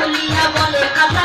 খুলিয়া বলে কাঁচা